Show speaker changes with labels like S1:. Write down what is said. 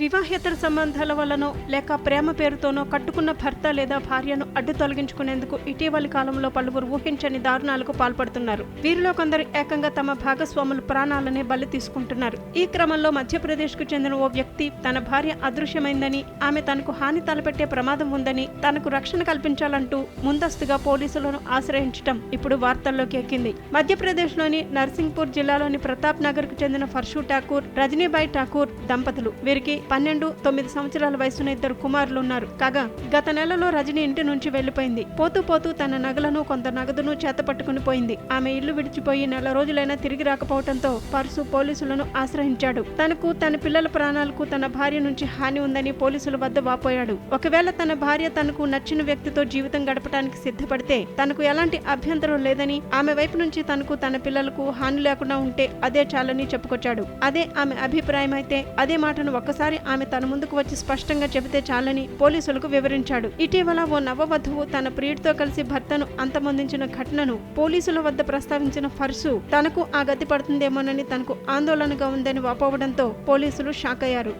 S1: వివాహేతర సంబంధాల వల్లనో లేక ప్రేమ పేరుతోనో కట్టుకున్న భర్త లేదా భార్యను అడ్డు తొలగించుకునేందుకు ఇటీవలి కాలంలో పలువురు ఊహించని దారుణాలకు పాల్పడుతున్నారు. వీరిలో కొందరు ఏకంగా తమ భాగస్వాములు ప్రాణాలనే బలి తీసుకుంటున్నారు. ఈ క్రమంలో మధ్యప్రదేశ్కు చెందిన ఓ వ్యక్తి తన భార్య అదృశ్యమైందని ఆమె తనకు హాని తలపెట్టే ప్రమాదం ఉందని తనకు రక్షణ కల్పించాలంటూ ముందస్తుగా పోలీసులను ఆశ్రయించడం ఇప్పుడు వార్తల్లోకి ఎక్కింది. మధ్యప్రదేశ్లోని నర్సింగ్పూర్ జిల్లాలోని ప్రతాప్ నగర్కు చెందిన ఫర్షు ఠాకూర్ రజనీబాయి ఠాకూర్ దంపతులు. వీరికి పన్నెండు తొమ్మిది సంవత్సరాల వయసున్న ఇద్దరు కుమారులు ఉన్నారు. కాగా గత నెలలో రజని ఇంటి నుంచి వెళ్ళిపోయింది పోతూ పోతూ తన నగలను కొంత నగదును చేత పట్టుకుని పోయింది. ఆమె ఇల్లు విడిచిపోయి నెల రోజులైనా తిరిగి రాకపోవడంతో పర్సు పోలీసులను ఆశ్రయించాడు. తనకు తన పిల్లల ప్రాణాలకు తన భార్య నుంచి హాని ఉందని పోలీసుల వద్ద వాపోయాడు. ఒకవేళ తన భార్య తనకు నచ్చిన వ్యక్తితో జీవితం గడపడానికి సిద్ధపడితే తనకు ఎలాంటి అభ్యంతరం లేదని ఆమె వైపు నుంచి తనకు తన పిల్లలకు హాని లేకుండా ఉంటే అదే చాలని చెప్పుకొచ్చాడు. అదే ఆమె అభిప్రాయం అయితే అదే మాటను ఒక్కసారి ఆమె తన ముందుకు వచ్చి స్పష్టంగా చెబితే చాలని పోలీసులకు వివరించాడు. ఇటీవల ఓ నవవధువు తన ప్రియుడితో కలిసి భర్తను అంతమొందించిన ఘటనను పోలీసుల వద్ద ప్రస్తావించిన ఫర్సు తనకు ఆ గతి పడుతుందేమోనని తనకు ఆందోళనగా ఉందని వాపోవడంతో పోలీసులు షాక్ అయ్యారు